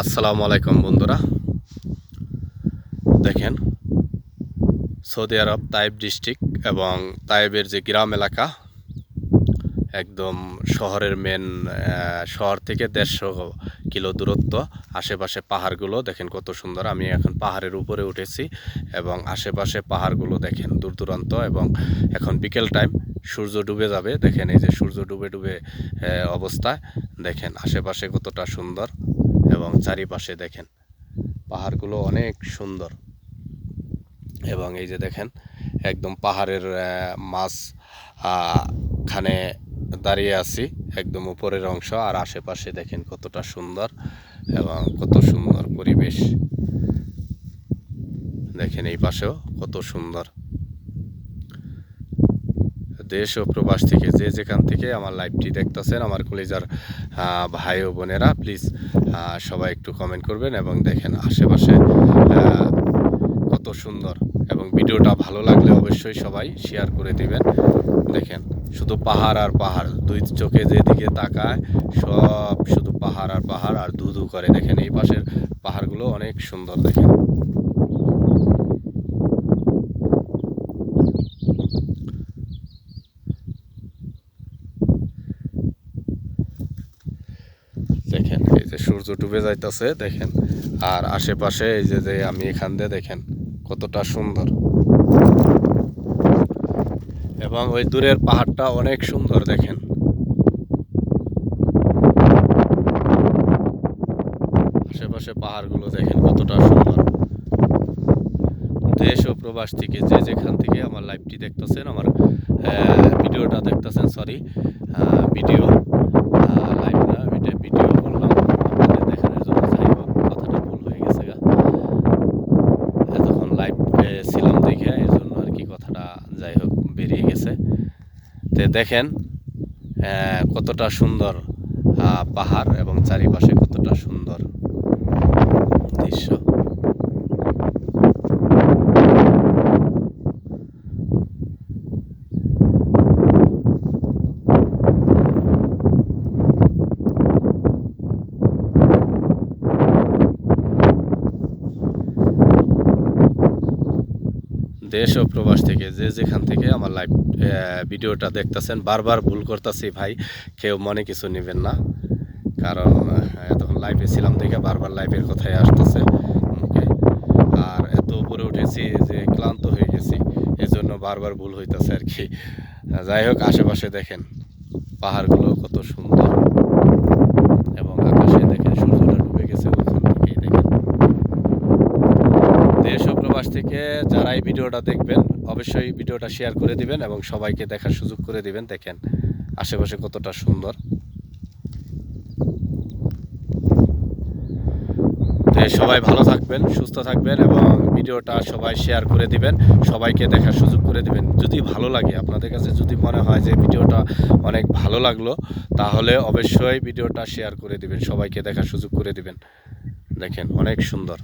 আসসালামু আলাইকুম বন্ধুরা। দেখেন, সৌদি আরব তাইব ডিস্ট্রিক্ট এবং তাইবের যে গ্রাম এলাকা, একদম শহরের মেন শহর থেকে দেড়শো কিলো দূরত্ব। আশেপাশে পাহাড়গুলো দেখেন কত সুন্দর। আমি এখন পাহাড়ের উপরে উঠেছি এবং আশেপাশে পাহাড়গুলো দেখেন দূর দূরান্ত এবং এখন বিকেল টাইম সূর্য ডুবে যাবে। দেখেন এই যে সূর্য ডুবে ডুবে অবস্থা। দেখেন আশেপাশে কতটা সুন্দর। এবং চারিপাশে দেখেন পাহাড়গুলো অনেক সুন্দর। এবং এই যে দেখেন একদম পাহাড়ের আহ, খানে দাঁড়িয়ে আছি একদম উপরের অংশ। আর আশেপাশে দেখেন কতটা সুন্দর এবং কত সুন্দর পরিবেশ। দেখেন এই পাশেও কত সুন্দর। দেশ ও প্রবাস থেকে যে যেখান থেকে আমার লাইভটি দেখতেছেন, আমার কলেজার ভাই ও বোনেরা প্লিজ সবাই একটু কমেন্ট করবেন এবং দেখেন আশেপাশে কত সুন্দর এবং ভিডিওটা ভালো লাগলে অবশ্যই সবাই শেয়ার করে দিবেন। দেখেন, শুধু পাহাড় আর পাহাড়, দুই চোখে যেদিকে তাকায়, সব শুধু পাহাড় আর পাহাড় আর ধু করে। দেখেন এই পাশের পাহাড়গুলো অনেক সুন্দর, দেখেন দেখেন এই যে সূর্য ডুবে যাইতেছে, দেখেন। আর আশেপাশে এই যে যে আমি এখান দিয়ে দেখেন, কতটা সুন্দর। এবং ওই দূরের পাহাড়টা অনেক সুন্দর, দেখেন। আশেপাশে পাহাড়গুলো দেখেন, কতটা সুন্দর। দেশ ও প্রবাস থেকে যে যেখান থেকে আমার লাইভটি দেখতেছেন, আমার ভিডিওটা দেখতেছেন সরি ভিডিও লাইভ না এটা ভিডিও করলাম আপনাদের দেখানোর জন্য যাই হোক কথাটা ভুল হয়ে গেছে গা এতক্ষণ লাইভ ছিলাম দেখে এই জন্য আর কি কথাটা যাই হোক বেরিয়ে গেছে। তো দেখেন কতটা সুন্দর পাহাড় এবং চারিপাশে কতটা সুন্দর দৃশ্য। দেশ ও প্রবাস থেকে যে যেখান থেকে আমার লাইভ ভিডিওটা দেখতেছেন, বারবার ভুল করতেছি ভাই, কেউ মনে কিছু নেবেন না। কারণ এতক্ষণ লাইভে ছিলাম দেখে বারবার লাইভের কথাই আসতেছে মুখে। আর এত উপরে উঠেছি যে ক্লান্ত হয়ে গেছি, এজন্য বারবার ভুল হইতেছে আর কি। যাই হোক, আশেপাশে দেখেন, পাহাড়গুলো কত সুন্দর এবং আকাশে দেখেন সূর্যটা ডুবে গেছে ওখান থেকেই দেখেন দেশ ও প্রবাস থেকে যারা এই ভিডিওটা দেখবেন, অবশ্যই ভিডিওটা শেয়ার করে দিবেন এবং সবাইকে দেখার সুযোগ করে দিবেন, দেখেন আশেপাশে কতটা সুন্দর। সবাই ভালো থাকবেন, সুস্থ থাকবেন এবং ভিডিওটা সবাই শেয়ার করে দিবেন, সবাইকে দেখার সুযোগ করে দিবেন। যদি ভালো লাগে, আপনাদের কাছে যদি মনে হয় যে ভিডিওটা অনেক ভালো লাগল, তাহলে অবশ্যই ভিডিওটা শেয়ার করে দিবেন, সবাইকে দেখার সুযোগ করে দিবেন। দেখেন, অনেক সুন্দর।